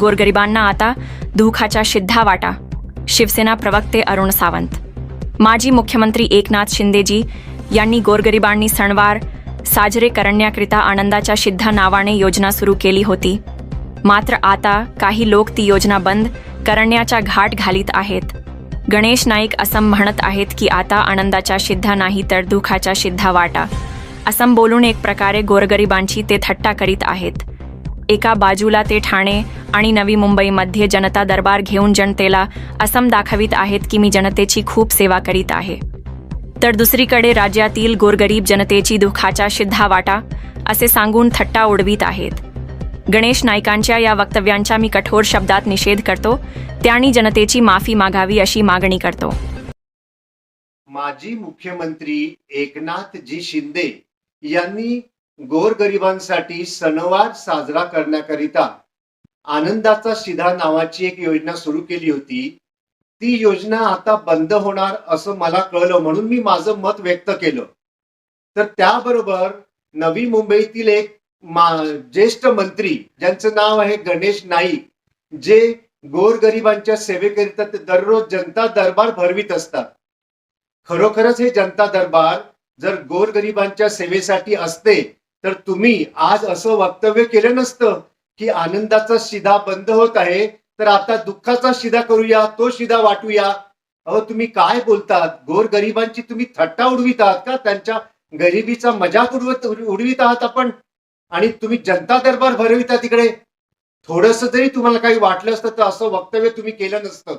गोरगरिबांना आता दुखाच्या शिद्धा वाटा. शिवसेना प्रवक्ते अरुण सावंत. माजी मुख्यमंत्री एकनाथ शिंदेजी यांनी गोरगरिबांनी सणवार साजरे करण्याकरिता आनंदाच्या शिद्धा नावाने योजना सुरू केली होती. मात्र आता काही लोक ती योजना बंद करण्याच्या घाट घालीत आहेत. गणेश नाईक असं म्हणत आहेत की आता आनंदाच्या शिद्धा नाही तर दुःखाच्या शिद्धा वाटा. असं बोलून एक प्रकारे गोरगरिबांची ते थट्टा करीत आहेत. एका बाजूला ते ठाणे आणि नवी मुंबईमध्ये जनता दरबार घेऊन जनतेला असम दाखवित आहेत की मी जनतेची खूप सेवा करीत आहे. तर दुसरीकडे राज्यातील गोरगरीब जनतेची दुःखाचा शिद्धा वाटा असे सांगून थट्टा उडवीत आहेत. गणेश नाईकांच्या या वक्तव्यांचा मी कठोर शब्दात निषेध करतो त्यांनी जनतेची माफी मागावी अशी मागणी करतो. माजी मुख्यमंत्री एकनाथजी शिंदे यांनी गोरगरिबांसाठी सणवार साजरा करण्याकरिता आनंदाचा शिधा नावाची एक योजना सुरू केली होती. ती योजना आता बंद होणार असं मला कळलं म्हणून मी माझं मत व्यक्त केलं. तर त्याबरोबर नवी मुंबईतील एक ज्येष्ठ मंत्री ज्यांचं नाव आहे गणेश नाईक जे गोरगरिबांच्या सेवेकरिता ते दररोज जनता दरबार भरवीत असतात. खरोखरच हे जनता दरबार जर गोरगरिबांच्या सेवेसाठी असते तर तुम्ही आज असं वक्तव्य केलं नसतं. की आनंदाचा शिधा बंद होत आहे तर आता दुःखाचा शिधा करूया तो शिधा वाटूया. अहो तुम्ही काय बोलतात? गोरगरिबांची तुम्ही थट्टा उडवीत आहात का? त्यांच्या गरिबीचा मजाक उडवत उडवीत आहात आपण. आणि तुम्ही जनता दरबार भरविता तिकडे. थोडस जरी तुम्हाला काही वाटलं असतं तर असं वक्तव्य तुम्ही केलं नसतं.